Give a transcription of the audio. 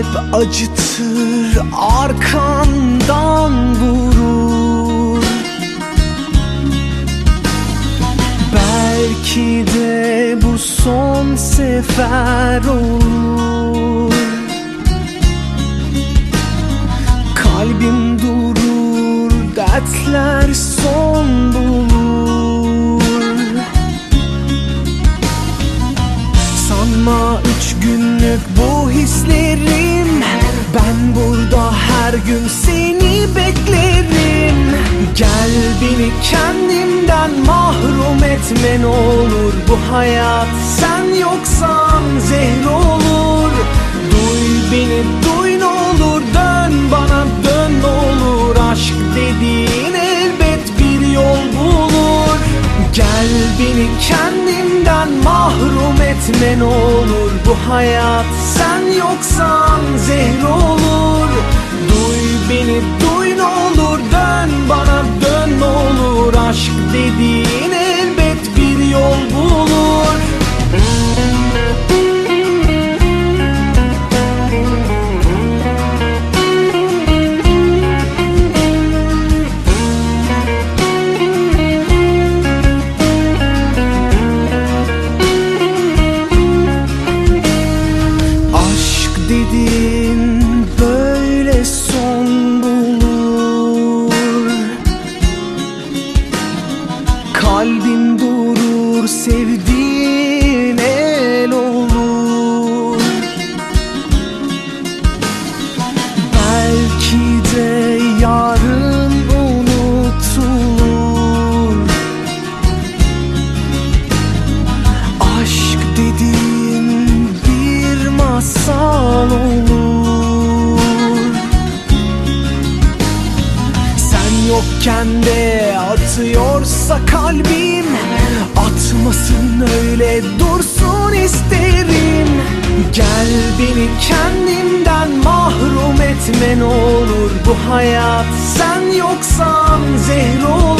hep acıtır arkandan vurur. Belki de bu son sefer olur. Kalbim durur dertler son bulur. Sanma üç günlük bu hislerim? Ben burada her gün seni beklerim. Gel beni kendimden mahrum etme ne olur. Bu hayat sen yoksan zehir beni kendimden mahrum etme ne olur. Bu hayat sen yoksan zehir olur. Duy beni duy ne olur. Dön bana dön ne olur. Aşk dediğin Kalbin durur sevdiğin yokken de atıyorsa kalbim Atmasın öyle dursun isterim. Gel beni kendimden mahrum etme ne olur. Bu hayat sen yoksan zehir olur